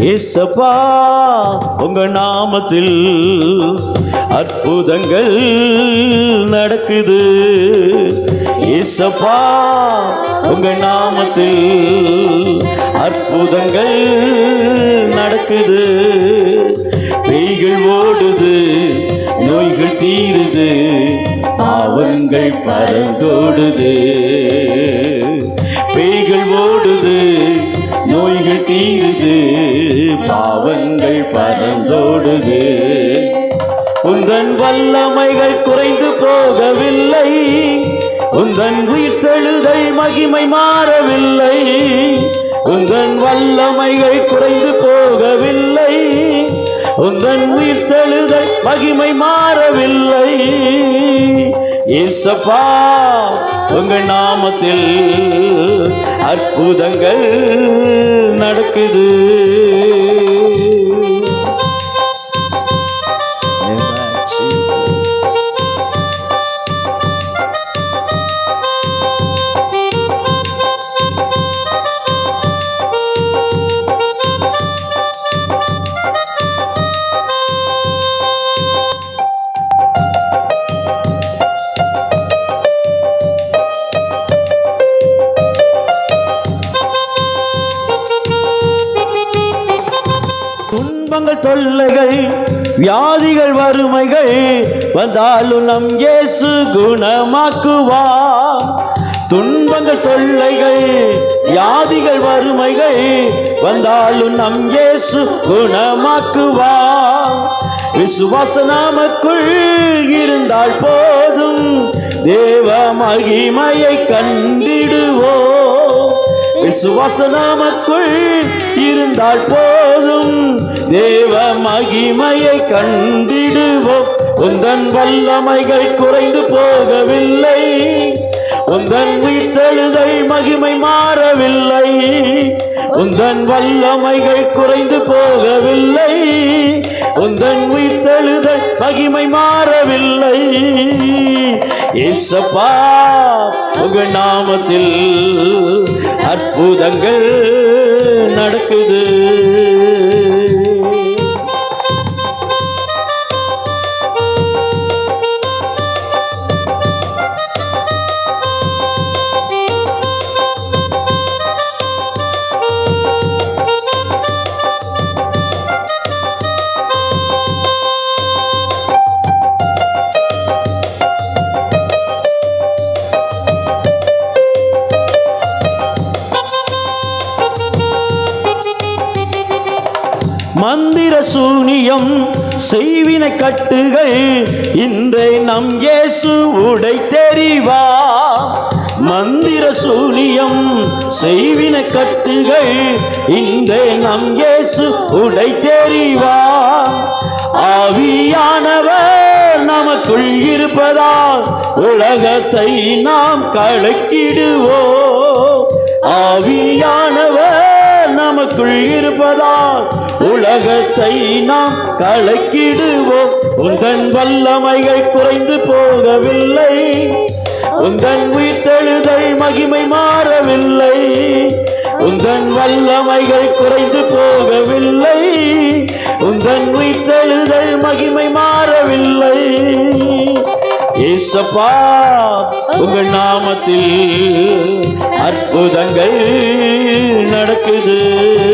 ஏசப்பா உங்க நாமத்தில் அற்புதங்கள் நடக்குது. ஏசப்பா உங்க நாமத்தில் அற்புதங்கள் நடக்குது. பேய்கள் ஓடுது நோய்கள் தீருது பாவங்கள் பறந்தோடுது. பாவங்கள் பறந்தோடுது. உந்தன் வல்லமைகள் குறைந்து போகவில்லை. உந்தன் உயிர்த்தெழுதல் மகிமை மாறவில்லை. உந்தன் வல்லமைகள் குறைந்து போகவில்லை. உந்தன் உயிர்த்தெழுதல் மகிமை மாறவில்லை. ஏசப்பா உங்கள் நாமத்தில் அற்புதங்கள் நடக்குது. துன்பங்கள் தொல்லைகள் வியாதிகள் வறுமைகள் வந்தாலும் நம் இயேசு குணமாக்குவா துன்பங்கள் தொல்லைகள் வியாதிகள் வறுமைகள் வந்தாலும் நம் இயேசு குணமாக்குவா விசுவாச நாமக்குள் இருந்தால் போதும் தேவ மகிமையை கண்டிடுவோம். விசுவாச நாமக்குள் இருந்தால் போதும். தேவ மகிமையை கண்டிடுவோம். உந்தன் வல்லமைகள் குறைந்து போகவில்லை. உந்தன் உயிர்த்தெழுதல் மகிமை மாறவில்லை. உந்தன் வல்லமைகள் குறைந்து போகவில்லை. உந்தன் உயிர்த்தெழுதல் மகிமை மாறவில்லை. ஏசப்பா உங்க நாமத்தில் அற்புதங்கள் நடக்குது. சூனியம் செய்வினை கட்டுகள் இன்றை நம் இயேசு உடை தெரிவா? மந்திர சூனியம் செய்வின கட்டுகள் இன்றை நம் இயேசு உடை தெரிவா? ஆவியானவர் நமக்குள் இருப்பதால் உலகத்தை நாம் கலக்கிடுவோம் ஆவியானவர் நமக்குள் இருப்பதால் உலகத்தை நாம் கலக்கிடுவோம். உந்தன் வல்லமைகள் குறைந்து போகவில்லை. உந்தன் உயிர்த்தெழுதல் மகிமை மாறவில்லை. உந்தன் வல்லமைகள் குறைந்து போகவில்லை. உந்தன் உயிர்த்தெழுதல் மகிமை மாறவில்லை. ஏசப்பா உங்கள் நாமத்தில் அற்புதங்கள் நடக்குது.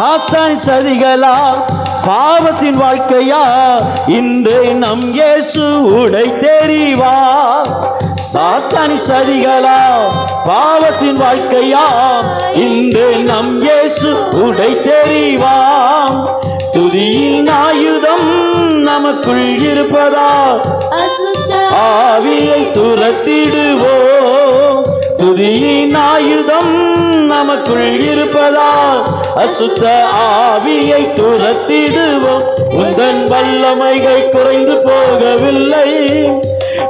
சாத்தான் சதிகளா பாவத்தின் வாழ்க்கையா? இன்று நம் இயேசு உடை தெரிவா சாத்தான் சதிகளா பாவத்தின் வாழ்க்கையா? இன்று நம் இயேசு உடை தெரிவா துதியின் ஆயுதம் நமக்குள் இருப்பதா? ஆவியை துரத்திடுவோம் நமக்குள் இருப்பதால் அசுத்த ஆவியை துரத்திடுவோம். உந்தன் வல்லமைகள் குறைந்து போகவில்லை.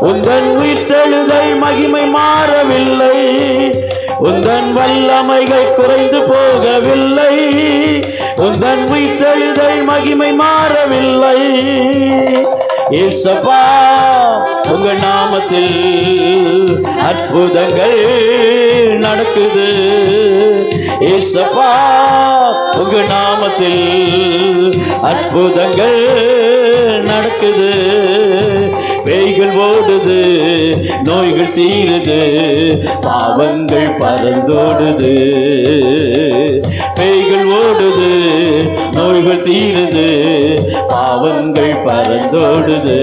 உந்தன் உயிர்த்தெழுதல் மகிமை மாறவில்லை. உந்தன் வல்லமைகள் குறைந்து போகவில்லை. உந்தன் உயிர்த்தெழுதல் மகிமை மாறவில்லை. இசப்பா உங்கள் நாமத்தில் அற்புதங்கள் நடக்குது. ஏசப்பா உங்கள் நாமத்தில் அற்புதங்கள் நடக்குது. பேய்கள் ஓடுது நோய்கள் தீருது பாவங்கள் பறந்தோடுது. பேய்கள் ஓடுது நோய்கள் தீருது பாவங்கள் பறந்தோடுது.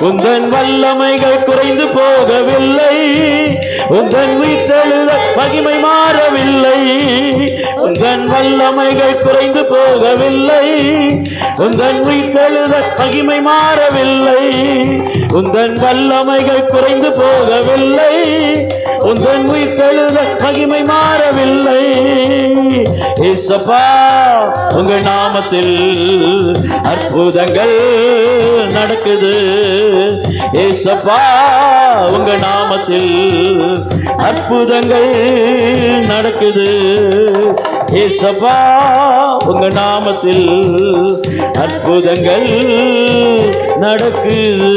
உந்தன் வல்லமைகள் குறைந்து போகவில்லை. உந்தன் வீட்டெழுத மகிமை மாறவில்லை. உந்தன் வல்லமைகள் குறைந்து போகவில்லை. உந்தன் வீட்டெழுத மகிமை மாறவில்லை. உந்தன் வல்லமைகள் குறைந்து போகவில்லை. உந்தன் வீட்டெழுத மகிமை மாறவில்லை. ஏசப்பா உங்க நாமத்தில் அற்புதங்கள் நடக்குது. ஏசப்பா உங்க நாமத்தில் அற்புதங்கள் நடக்குது. ஏசப்பா உங்க நாமத்தில் அற்புதங்கள் நடக்குது.